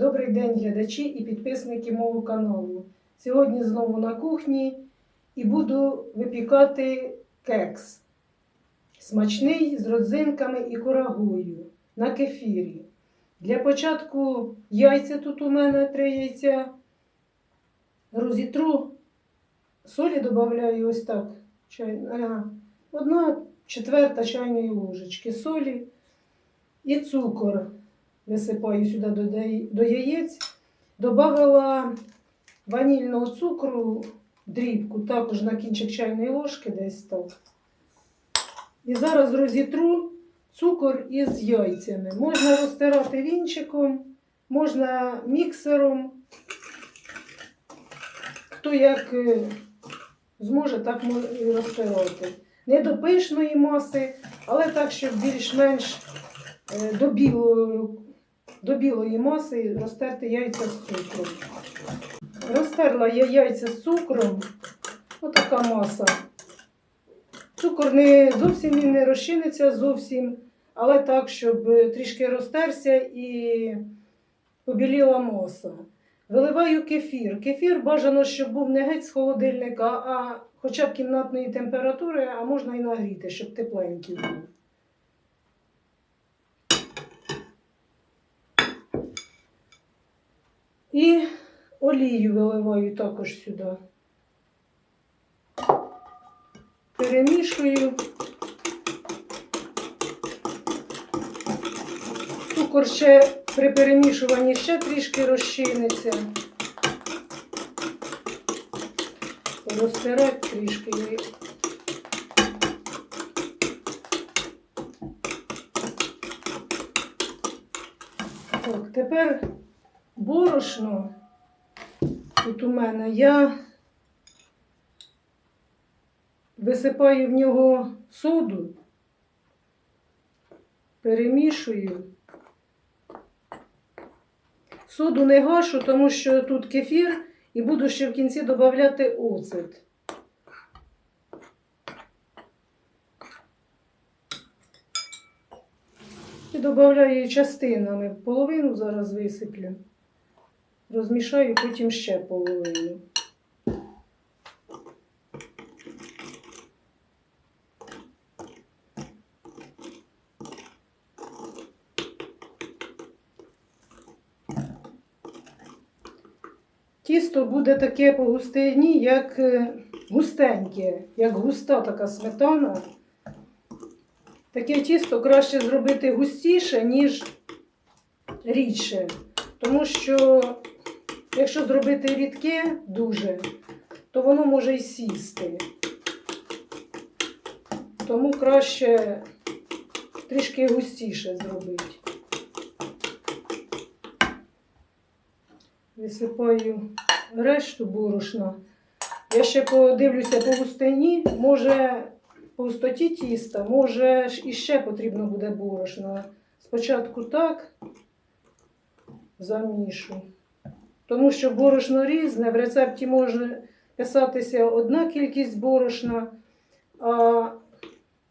Добрий день, глядачі і підписники мого каналу. Сьогодні знову на кухні і буду випікати кекс. Смачний з родзинками і курагою на кефірі. Для початку яйця тут у мене три яйця. Розітру солі додаю ось так. Одна четверта чайної ложечки солі і цукор висипаю сюди до, яєць. Добавила ванільного цукру, дрібку, також на кінчик чайної ложки десь так. І зараз розітру цукор із яйцями. Можна розтирати вінчиком, можна міксером. Хто як е, зможе, так і розтирати. Не до пишної маси, але так, щоб більш-менш е, до білої, до білої маси розтерти яйця з цукром. Розтерла я яйця з цукром. Отака маса. Цукор не зовсім він не розчиниться зовсім, але так, щоб трішки розтерся і побіліла маса. Виливаю кефір. Кефір бажано, щоб був не геть з холодильника, а хоча б кімнатної температури, а можна і нагріти, щоб тепленький був. І олію виливаю також сюди. Перемішую. Цукор ще при перемішуванні ще трішки розчиниться. Розтирати трішки. і Так, тепер борошно. Тут у мене я висипаю в нього соду, перемішую. Соду не гашу, тому що тут кефір і буду ще в кінці додати оцет. І додаю частинами. Половину зараз висиплю. Розмішаю, потім ще половину. Тісто буде таке по густині, як е, густеньке, як густа така сметана. Таке тісто краще зробити густіше, ніж рідше. Тому що, якщо зробити рідке дуже, то воно може й сісти. Тому краще трішки густіше зробити. Висипаю решту борошна. Я ще подивлюся по густині, може по густоті тіста, може іще потрібно буде борошна. Спочатку так замішу. Тому що борошно різне, в рецепті може писатися одна кількість борошна, а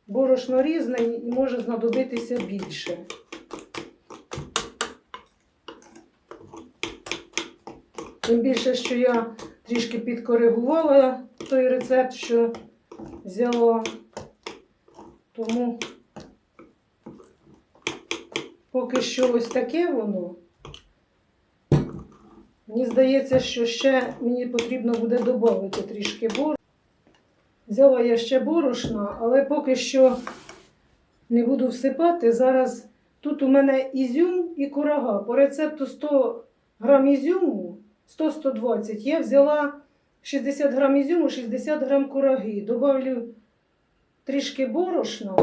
борошно різне і може знадобитися більше. Тим більше, що я трішки підкоригувала той рецепт, що взяла. Тому поки що ось таке воно. Мені здається, що ще мені потрібно буде додати трішки борошна. Взяла я ще борошна, але поки що не буду всипати. Зараз тут у мене ізюм і курага. По рецепту 100 грам ізюму, 100-120. Я взяла 60 грам ізюму, 60 грам кураги. Добавлю трішки борошна,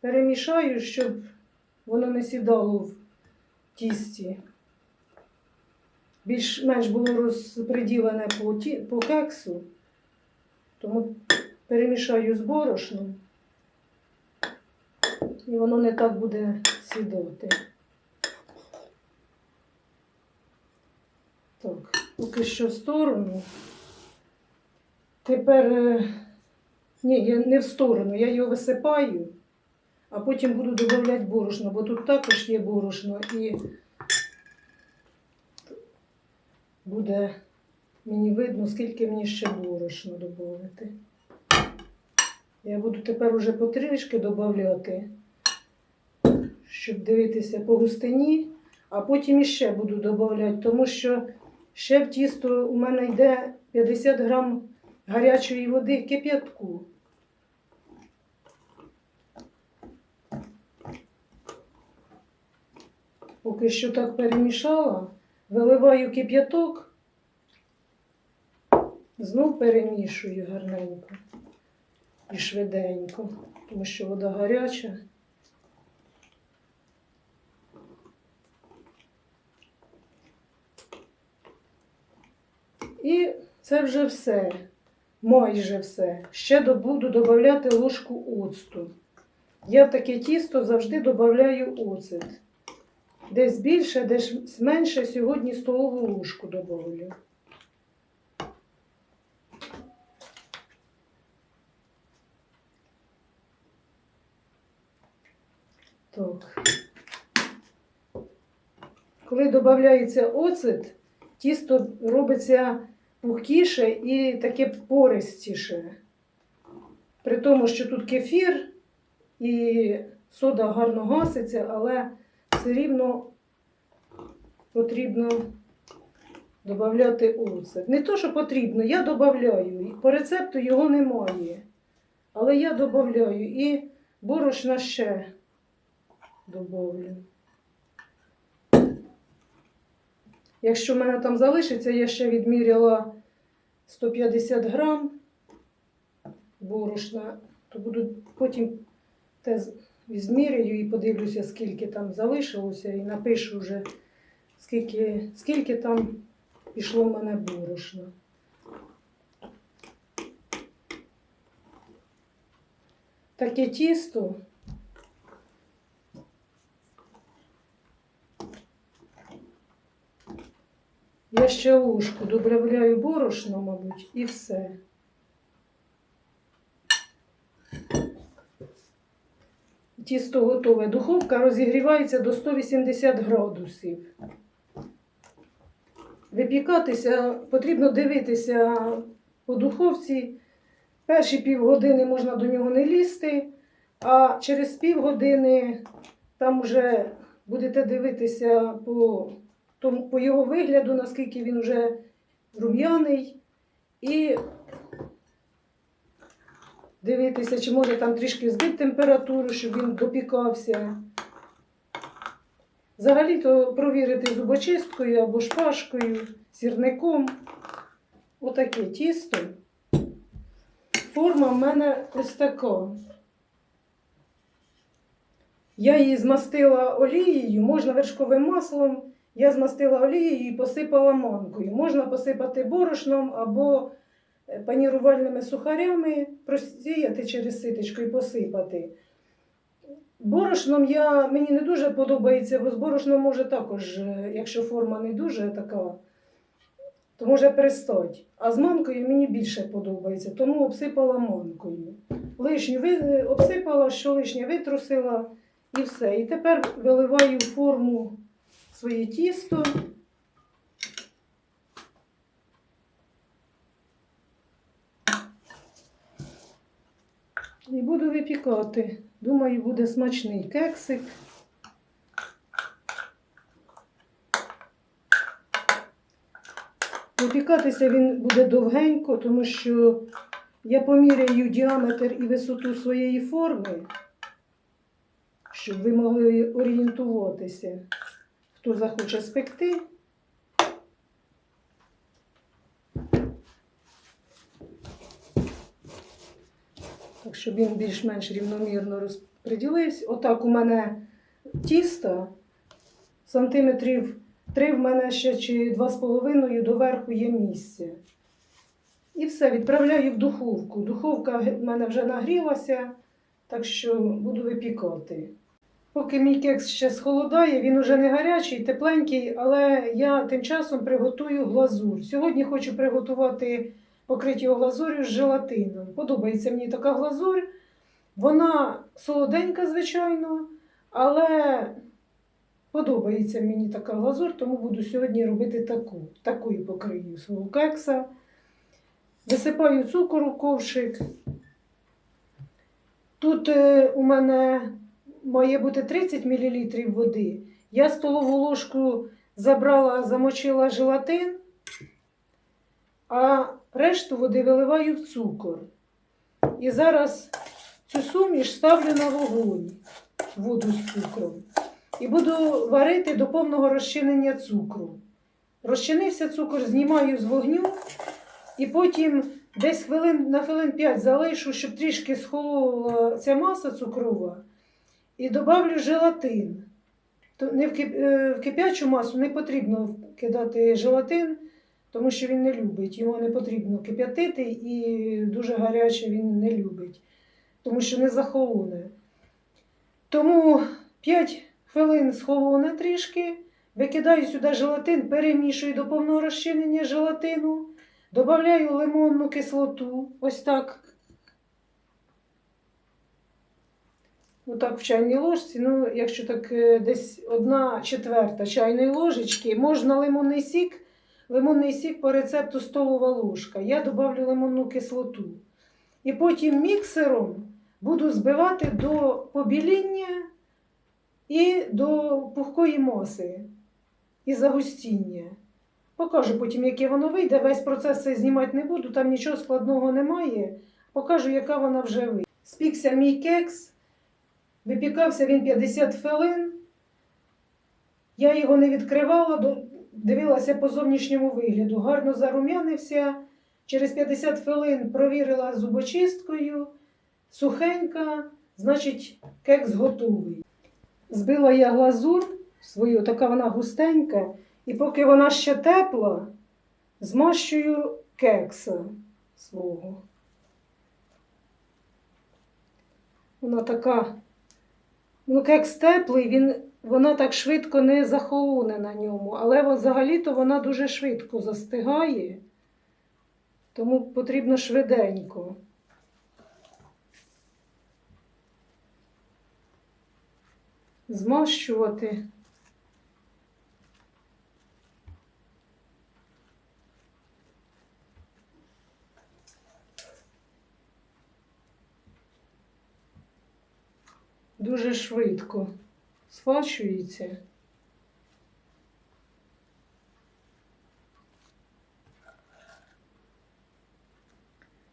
перемішаю, щоб воно не сідало в тісті. Більш-менш було розподілене по, ті, по кексу, тому перемішаю з борошном, і воно не так буде сідати. Так, поки що в сторону. Тепер, е, ні, я не в сторону, я його висипаю, а потім буду додавати борошно, бо тут також є борошно і буде мені видно, скільки мені ще борошна додати. Я буду тепер уже потрішки додати, щоб дивитися по густині, а потім іще буду додати, тому що ще в тісто у мене йде 50 грам гарячої води кип'ятку. Поки що так перемішала, виливаю кип'яток, знов перемішую гарненько і швиденько, тому що вода гаряча. І це вже все, майже все. Ще буду додати ложку оцту. Я в таке тісто завжди додаю оцет. Десь більше, десь менше, сьогодні столову ложку додаю. Так. Коли додається оцет, тісто робиться пухкіше і таке пористіше. При тому, що тут кефір і сода гарно гаситься, але все рівно потрібно додати оцет. Не то, що потрібно, я додаю. По рецепту його немає. Але я додаю і борошна ще додаю. Якщо в мене там залишиться, я ще відміряла 150 грам борошна, то буду потім те відміряю і подивлюся, скільки там залишилося, і напишу вже, скільки, скільки там пішло в мене борошна. Таке тісто. Я ще ложку додаю борошно, мабуть, і все. Тісто готове. Духовка розігрівається до 180 градусів. Випікатися потрібно дивитися по духовці. Перші півгодини можна до нього не лізти, а через півгодини там вже будете дивитися по, по його вигляду, наскільки він вже рум'яний. І дивитися, чи може там трішки збити температуру, щоб він допікався. Взагалі-то провірити зубочисткою або шпажкою, сірником. Отаке тісто. Форма в мене ось така. Я її змастила олією, можна вершковим маслом. Я змастила олією і посипала манкою. Можна посипати борошном або панірувальними сухарями, просіяти через ситочку і посипати. Борошном я, мені не дуже подобається, бо з борошном може також, е, якщо форма не дуже така, то може перестати. А з манкою мені більше подобається, тому обсипала манкою. Лишню е, обсипала, що лишнє витрусила і все. І тепер виливаю форму своє тісто. І буду випікати. Думаю, буде смачний кексик. Випікатися він буде довгенько, тому що я поміряю діаметр і висоту своєї форми, щоб ви могли орієнтуватися, хто захоче спекти. Щоб він більш-менш рівномірно розподілився. Отак у мене тісто сантиметрів 3 в мене ще чи 2,5 доверху є місце. І все, відправляю в духовку. Духовка в мене вже нагрілася, так що буду випікати. Поки мій кекс ще схолодає, він уже не гарячий, тепленький, але я тим часом приготую глазур. Сьогодні хочу приготувати покриті його глазур'ю з желатином. Подобається мені така глазурь. Вона солоденька, звичайно, але Подобається мені така глазур, тому буду сьогодні робити таку. Такою покрию свого кекса. Висипаю цукор у ковшик. Тут е, у мене має бути 30 мл води. Я столову ложку забрала, замочила желатин, а решту води виливаю в цукор. І зараз цю суміш ставлю на вогонь, воду з цукром. І буду варити до повного розчинення цукру. Розчинився цукор, знімаю з вогню і потім десь хвилин, на хвилин 5 залишу, щоб трішки схолола ця маса цукрова. І добавлю желатин. Не е, в кип'ячу масу не потрібно кидати желатин, тому що він не любить. Його не потрібно кип'ятити і дуже гаряче він не любить, тому що не захолоне. Тому 5 хвилин схолоне трішки, викидаю сюди желатин, перемішую до повного розчинення желатину, додаю лимонну кислоту, ось так. Отак в чайній ложці, ну, якщо так е, десь одна четверта чайної ложечки, можна лимонний сік. Лимонний сік по рецепту столова ложка. Я додавлю лимонну кислоту. І потім міксером буду збивати до побіління і до пухкої маси і загустіння. Покажу потім, яке воно вийде. Весь процес цей знімати не буду, там нічого складного немає. Покажу, яка вона вже вийде. Спікся мій кекс. Випікався він 50 хвилин. Я його не відкривала, дивилася по зовнішньому вигляду. Гарно зарум'янився. Через 50 хвилин провірила зубочисткою. Сухенька, значить, кекс готовий. Збила я глазур свою, така вона густенька. І поки вона ще тепла, змащую кекса свого. Вона така Ну, кекс теплий, він, вона так швидко не захолоне на ньому, але взагалі-то вона дуже швидко застигає, тому потрібно швиденько. Змащувати. дуже швидко сфачується.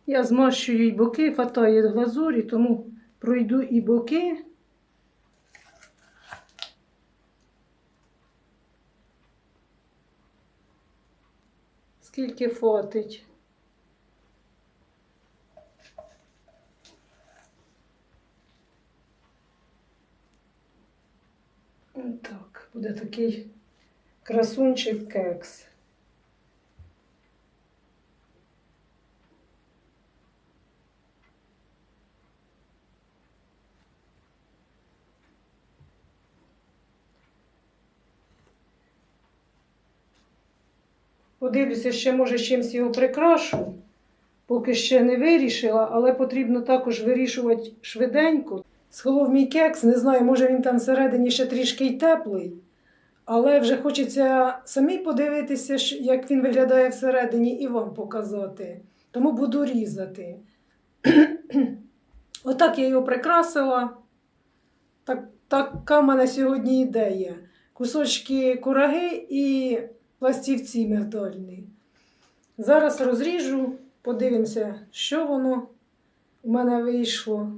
Я змащую і боки, фатає глазурі, тому пройду і боки. Скільки фотить. Так, буде такий красунчик кекс. Подивлюся, ще може чимось його прикрашу. Поки ще не вирішила, але потрібно також вирішувати швиденько. Схолов мій кекс, не знаю, може він там всередині ще трішки й теплий, але вже хочеться самій подивитися, як він виглядає всередині, і вам показати. Тому буду різати. Отак я його прикрасила. Так, така в мене сьогодні ідея. Кусочки кураги і пластівці мигдальні. Зараз розріжу, подивимося, що воно у мене вийшло.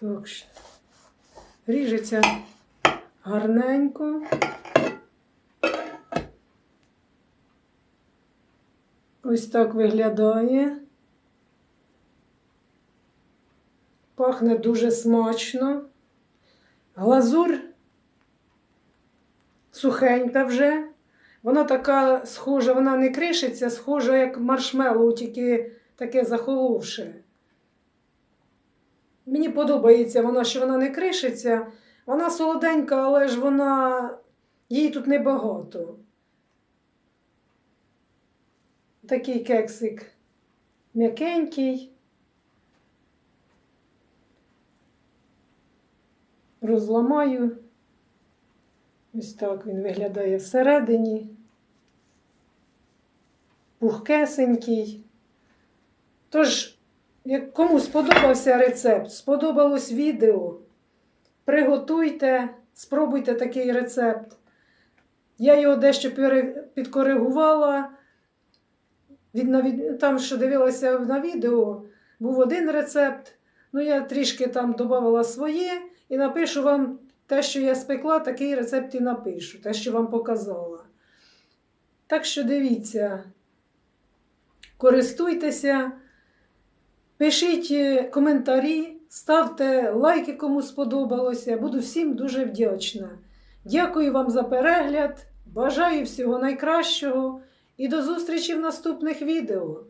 Так, ріжеться гарненько. Ось так виглядає. Пахне дуже смачно. Глазур сухенька вже. Вона така схожа, вона не кришиться, схожа, як маршмеллоу, тільки таке захоловше. Мені подобається вона, що вона не кришиться. Вона солоденька, але ж вона їй тут небагато. Такий кексик м'якенький. Розламаю. Ось так він виглядає всередині. Пухкесенький. Тож, як кому сподобався рецепт, сподобалось відео, приготуйте, спробуйте такий рецепт. Я його дещо підкоригувала. Там, що дивилася на відео, був один рецепт. Ну, я трішки там додавала своє і напишу вам те, що я спекла, такий рецепт і напишу, те, що вам показала. Так що дивіться, користуйтеся, пишіть е, коментарі, ставте лайки, кому сподобалося. Буду всім дуже вдячна. Дякую вам за перегляд. Бажаю всього найкращого і до зустрічі в наступних відео.